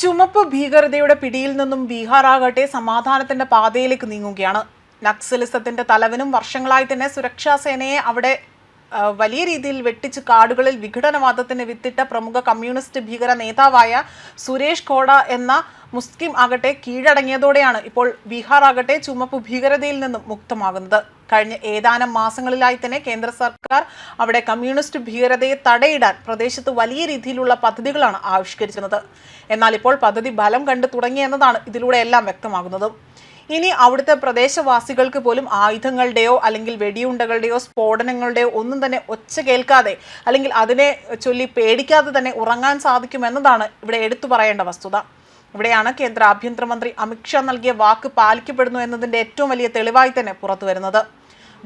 ചുമപ്പ് ഭീകരതയുടെ പിടിയിൽ നിന്നും ബീഹാർ ആകട്ടെ സമാധാനത്തിന്റെ പാതയിലേക്ക് നീങ്ങുകയാണ്. നക്സലിസത്തിന്റെ തലവനും വർഷങ്ങളായി തന്നെ സുരക്ഷാ സേനയെ അവിടെ വലിയ രീതിയിൽ വെട്ടിച്ച് കാടുകളിൽ വിഘടനവാദത്തിന് വിത്തിട്ട പ്രമുഖ കമ്മ്യൂണിസ്റ്റ് ഭീകര നേതാവായ സുരേഷ് ഖോഡ എന്ന മുസ്ലിം ആകട്ടെ കീഴടങ്ങിയതോടെയാണ് ഇപ്പോൾ ബീഹാർ ആകട്ടെ ചുമപ്പ് ഭീകരതയിൽ നിന്നും മുക്തമാകുന്നത്. കഴിഞ്ഞ ഏതാനും മാസങ്ങളിലായി തന്നെ കേന്ദ്ര സർക്കാർ അവിടെ കമ്മ്യൂണിസ്റ്റ് ഭീകരതയെ തടയിടാൻ പ്രദേശത്ത് വലിയ രീതിയിലുള്ള പദ്ധതികളാണ് ആവിഷ്കരിച്ചിരുന്നത്. എന്നാൽ ഇപ്പോൾ പദ്ധതി ബലം കണ്ടു തുടങ്ങിയെന്നതാണ് ഇതിലൂടെ എല്ലാം വ്യക്തമാകുന്നത്. ഇനി അവിടുത്തെ പ്രദേശവാസികൾക്ക് പോലും ആയുധങ്ങളുടെയോ അല്ലെങ്കിൽ വെടിയുണ്ടകളുടെയോ സ്ഫോടനങ്ങളുടെയോ ഒന്നും തന്നെ ഒച്ച കേൾക്കാതെ അല്ലെങ്കിൽ അതിനെ ചൊല്ലി പേടിക്കാതെ തന്നെ ഉറങ്ങാൻ സാധിക്കുമെന്നതാണ് ഇവിടെ എടുത്തു പറയേണ്ട വസ്തുത. ഇവിടെയാണ് കേന്ദ്ര ആഭ്യന്തരമന്ത്രി അമിത്ഷാ നൽകിയ വാക്ക് പാലിക്കപ്പെടുന്നു എന്നതിന്റെ ഏറ്റവും വലിയ തെളിവായി തന്നെ പുറത്തു വരുന്നത്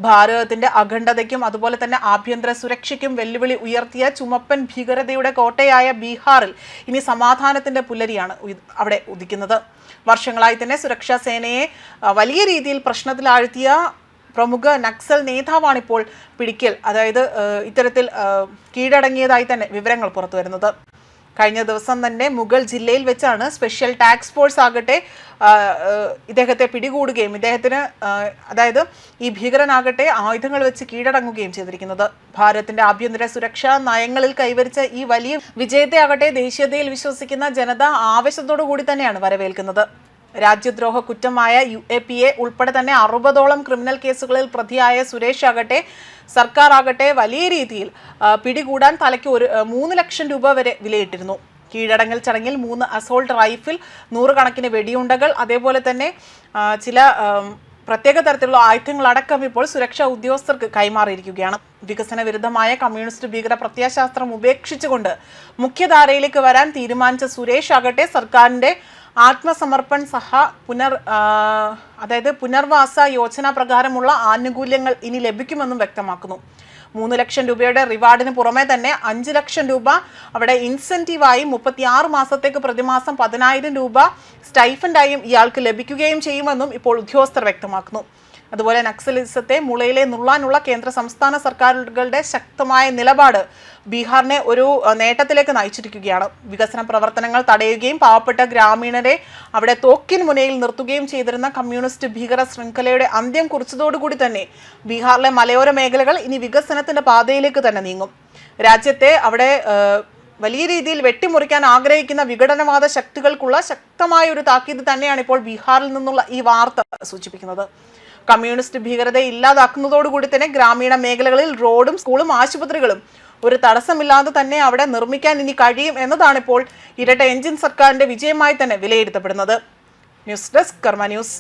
ഭാരതത്തിന്റെ അഖണ്ഡതയ്ക്കും അതുപോലെ തന്നെ ആഭ്യന്തര സുരക്ഷയ്ക്കും വെല്ലുവിളി ഉയർത്തിയ ചുമപ്പൻ ഭീകരതയുടെ കോട്ടയായ ബീഹാറിൽ ഇനി സമാധാനത്തിന്റെ പുലരിയാണ് അവിടെ ഉദിക്കുന്നത്. വർഷങ്ങളായി തന്നെ സുരക്ഷാ സേനയെ വലിയ രീതിയിൽ പ്രശ്നത്തിലാഴ്ത്തിയ പ്രമുഖ നക്സൽ നേതാവാണിപ്പോൾ പിടിക്കൽ. അതായത് ഇത്തരത്തിൽ കീഴടങ്ങിയതായി തന്നെ വിവരങ്ങൾ പുറത്തു വരുന്നത് കഴിഞ്ഞ ദിവസം തന്നെ മുഗൾ ജില്ലയിൽ വെച്ചാണ് സ്പെഷ്യൽ ടാക്സ് ഫോഴ്സ് ആകട്ടെ ഇദ്ദേഹത്തെ പിടികൂടുകയും ഇദ്ദേഹത്തിന് അതായത് ഈ ഭീകരനാകട്ടെ ആയുധങ്ങൾ വെച്ച് കീഴടങ്ങുകയും ചെയ്തിരിക്കുന്നത്. ഭാരതത്തിന്റെ ആഭ്യന്തര സുരക്ഷാ നയങ്ങളിൽ കൈവരിച്ച ഈ വലിയ വിജയത്തെ ആകട്ടെ ദേശീയതയിൽ വിശ്വസിക്കുന്ന ജനത ആവേശത്തോടു കൂടി തന്നെയാണ് വരവേൽക്കുന്നത്. രാജ്യദ്രോഹ കുറ്റമായ യു എ പി എ ഉൾപ്പെടെ തന്നെ അറുപതോളം ക്രിമിനൽ കേസുകളിൽ പ്രതിയായ സുരേഷ് ആകട്ടെ സർക്കാർ ആകട്ടെ വലിയ രീതിയിൽ പിടികൂടാൻ തലയ്ക്ക് ഒരു മൂന്ന് ലക്ഷം രൂപ വരെ വിലയിട്ടിരുന്നു. കീഴടങ്ങൽ ചടങ്ങിൽ മൂന്ന് അസോൾട്ട് റൈഫിൾ നൂറുകണക്കിന് വെടിയുണ്ടകൾ അതേപോലെ തന്നെ ചില പ്രത്യേക തരത്തിലുള്ള ആയുധങ്ങളടക്കം ഇപ്പോൾ സുരക്ഷാ ഉദ്യോഗസ്ഥർക്ക് കൈമാറിയിരിക്കുകയാണ്. വികസന വിരുദ്ധമായ കമ്മ്യൂണിസ്റ്റ് ഭീകര പ്രത്യയശാസ്ത്രം ഉപേക്ഷിച്ചുകൊണ്ട് മുഖ്യധാരയിലേക്ക് വരാൻ തീരുമാനിച്ച സുരേഷ് ആകട്ടെ സർക്കാരിന്റെ ആത്മസമർപ്പൺ സഹ പുനർ അതായത് പുനർവാസ യോജന പ്രകാരമുള്ള ആനുകൂല്യങ്ങൾ ഇനി ലഭിക്കുമെന്നും വ്യക്തമാക്കുന്നു. മൂന്ന് ലക്ഷം രൂപയുടെ റിവാർഡിന് പുറമെ തന്നെ അഞ്ച് ലക്ഷം രൂപ അവിടെ ഇൻസെന്റീവായി മുപ്പത്തി ആറ് മാസത്തേക്ക് പ്രതിമാസം പതിനായിരം രൂപ സ്റ്റൈഫൻഡായും ഇയാൾക്ക് ലഭിക്കുകയും ചെയ്യുമെന്നും ഇപ്പോൾ ഉദ്യോഗസ്ഥർ വ്യക്തമാക്കുന്നു. അതുപോലെ നക്സലിസത്തെ മുളയിലെ നുള്ളാനുള്ള കേന്ദ്ര സംസ്ഥാന സർക്കാരുകളുടെ ശക്തമായ നിലപാട് ബീഹാറിനെ ഒരു നേട്ടത്തിലേക്ക് നയിച്ചിരിക്കുകയാണ്. വികസന പ്രവർത്തനങ്ങൾ തടയുകയും പാവപ്പെട്ട ഗ്രാമീണരെ അവിടെ തോക്കിൻ മുനയിൽ നിർത്തുകയും ചെയ്തിരുന്ന കമ്മ്യൂണിസ്റ്റ് ഭീകര ശൃംഖലയുടെ അന്ത്യം കുറിച്ചതോടുകൂടി തന്നെ ബീഹാറിലെ മലയോര മേഖലകൾ ഇനി വികസനത്തിന്റെ പാതയിലേക്ക് തന്നെ നീങ്ങും. രാജ്യത്തെ അവിടെ വലിയ രീതിയിൽ വെട്ടിമുറിക്കാൻ ആഗ്രഹിക്കുന്ന വിഘടനവാദ ശക്തികൾക്കുള്ള ശക്തമായ ഒരു താക്കീത് തന്നെയാണ് ഇപ്പോൾ ബീഹാറിൽ നിന്നുള്ള ഈ വാർത്ത സൂചിപ്പിക്കുന്നത്. കമ്മ്യൂണിസ്റ്റ് ഭീകരതയെ ഇല്ലാതാക്കുന്നതോടുകൂടി തന്നെ ഗ്രാമീണ മേഖലകളിൽ റോഡും സ്കൂളും ആശുപത്രികളും ഒരു തടസ്സമില്ലാതെ തന്നെ അവിടെ നിർമ്മിക്കാൻ ഇനി കഴിയും എന്നതാണ് ഇപ്പോൾ ഇരട്ട എഞ്ചിൻ സർക്കാരിന്റെ വിജയമായി തന്നെ വിലയിരുത്തപ്പെടുന്നത്. News desk Karma news.